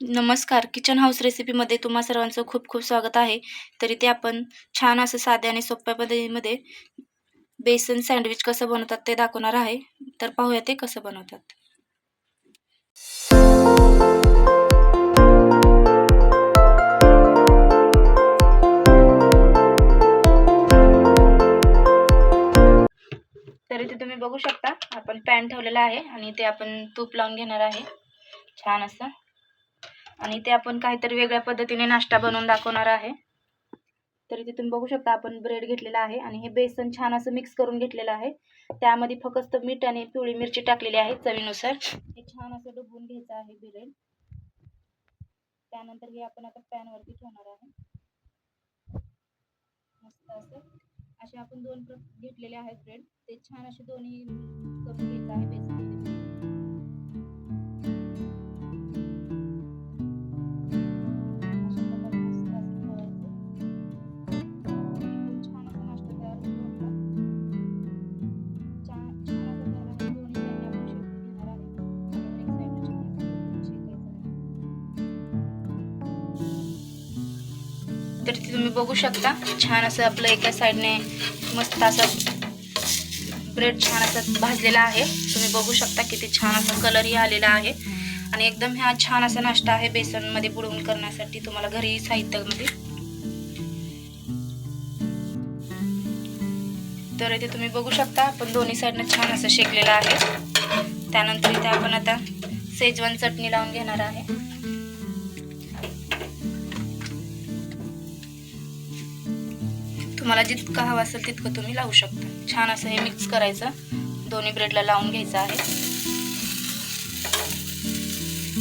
नमस्कार. Kitchen house रेसिपीमध्ये तुम्हा सर्वांचं खूप खूप स्वागत आहे. तर इथे आपण छान असं साध्या आणि सोप्या पद्धतीमध्ये बेसन सँडविच कसं बनवतात ते दाखवणार आहे. तर पाहूया ते कसं बनवतात. तर इथे तुम्ही बघू शकता आपण पॅन ठेवलेला आहे आणि ते आपण तूप लावून घेणार आहे. छान असं. आणि ते आपण काहीतरी वेगळ्या पद्धतीने नाश्ता बनवून दाखवणार आहे. तर इथे तुम्ही बघू शकता आपण ब्रेड घेतलेला आहे आणि हे बेसन छान असं मिक्स करून घेतलेलं आहे. त्यामध्ये फक्त मीठ आणि पिवळी मिरची टाकलेली आहे चवीनुसार. हे छान असं डुबवून घ्यायचं आहे ब्रेड. त्यानंतर हे आपण आता पॅनवरती ठेवणार आहे. मस्त असं. असे आपण दोन घेतलेले आहेत ब्रेड. ते छान असे दोन्ही करून घ्यायचं आहे बेसन. तर ते तुम्ही बघू शकता. छान असं आपलं एका साईडने मस्त असं ब्रेड छान असं भाजलेला आहे. तुम्ही बघू शकता किती छान असा कलरही आलेला आहे. आणि एकदम हा छान असा नाश्ता आहे बेसनमध्ये बुडवून करण्यासाठी तुम्हाला घरी साहित्यामध्ये. तर इथे तुम्ही बघू शकता आपण दोन्ही साईडनं छान असं शेकलेलं आहे. त्यानंतर इथे आपण आता सेजवान चटणी लावून घेणार आहे. तुम्हाला जितकं हवं असेल तितकं तुम्ही लावू शकता. छान असं हे मिक्स करायचं. दोन्ही ब्रेडला लावून घ्यायचं आहे.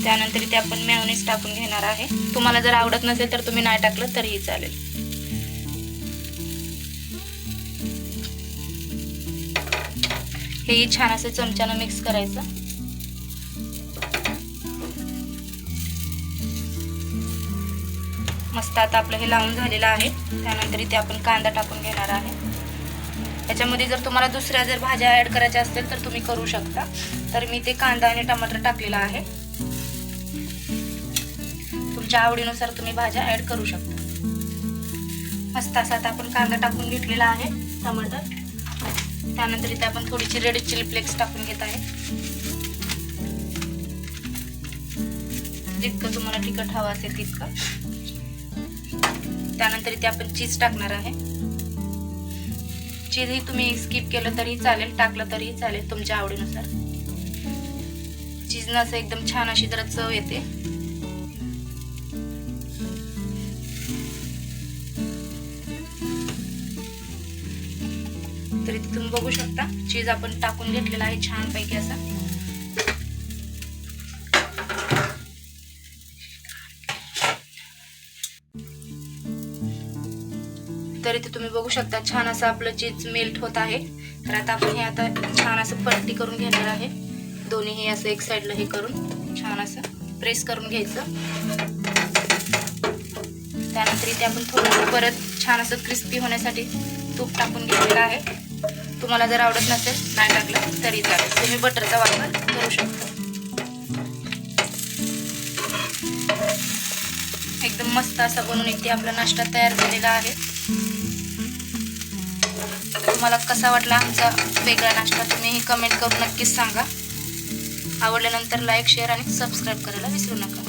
त्यानंतर इथे आपण मेयोनीज टाकून घेणार आहे. तुम्हाला जर आवडत नसेल तर तुम्ही नाही टाकलं तरीही चालेल. हेही छान असं चमच्यानं मिक्स करायचं. मस्त आता आपलं हे लावून झालेलं आहे. त्यानंतर इथे आपण कांदा टाकून घेणार आहे. याच्यामध्ये जर तुम्हाला दुसऱ्या जर भाज्या ॲड करायच्या असतील तर तुम्ही करू शकता. तर मी ते कांदा आणि टमाटर टाकलेला आहे. तुमच्या आवडीनुसार तुम्ही भाज्या ॲड करू शकता. मस्त असा आता आपण कांदा टाकून घेतलेला आहे टमाटर. त्यानंतर इथे आपण थोडीशी रेड चिली फ्लेक्स टाकून घेत आहे. जितकं तुम्हाला तिखट हवं असेल तितकं. त्यानंतर इथे आपण चीज टाकणार आहे. चीजही तुम्ही स्किप केलं तरी चालेल टाकलं तरी चालेल तुमच्या आवडीनुसार. चीजनं असं एकदम छान अशी जरा चव येते. तर इथे तुम्ही बघू शकता चीज आपण टाकून घेतलेला आहे छान पैकी असा. तर इथे तुम्ही बघू शकता. छान असं आपलं चीज मेल्ट होत आहे. तर आता आपण हे आता छान असं पलटी करून घेणार आहे. दोन्ही हे असं एक साईडला हे करून छान असं प्रेस करून घ्यायचं. त्यानंतर इथे आपण थोडंसं परत छान असं क्रिस्पी होण्यासाठी तूप टाकून घेतलेलं आहे. तुम्हाला जर आवडत नसेल नाही टाकलं तरी चालेल. तुम्ही बटरचा वापर करू शकता. एकदम मस्त असा बनवून इथे आपला नाश्ता तयार झालेला आहे. तुम्हाला कसा वाटला आमचा वेगळा नाश्ता तुम्हीही कमेंट करून नक्कीच सांगा. आवडल्यानंतर लाईक शेअर आणि सबस्क्राईब करायला विसरू नका.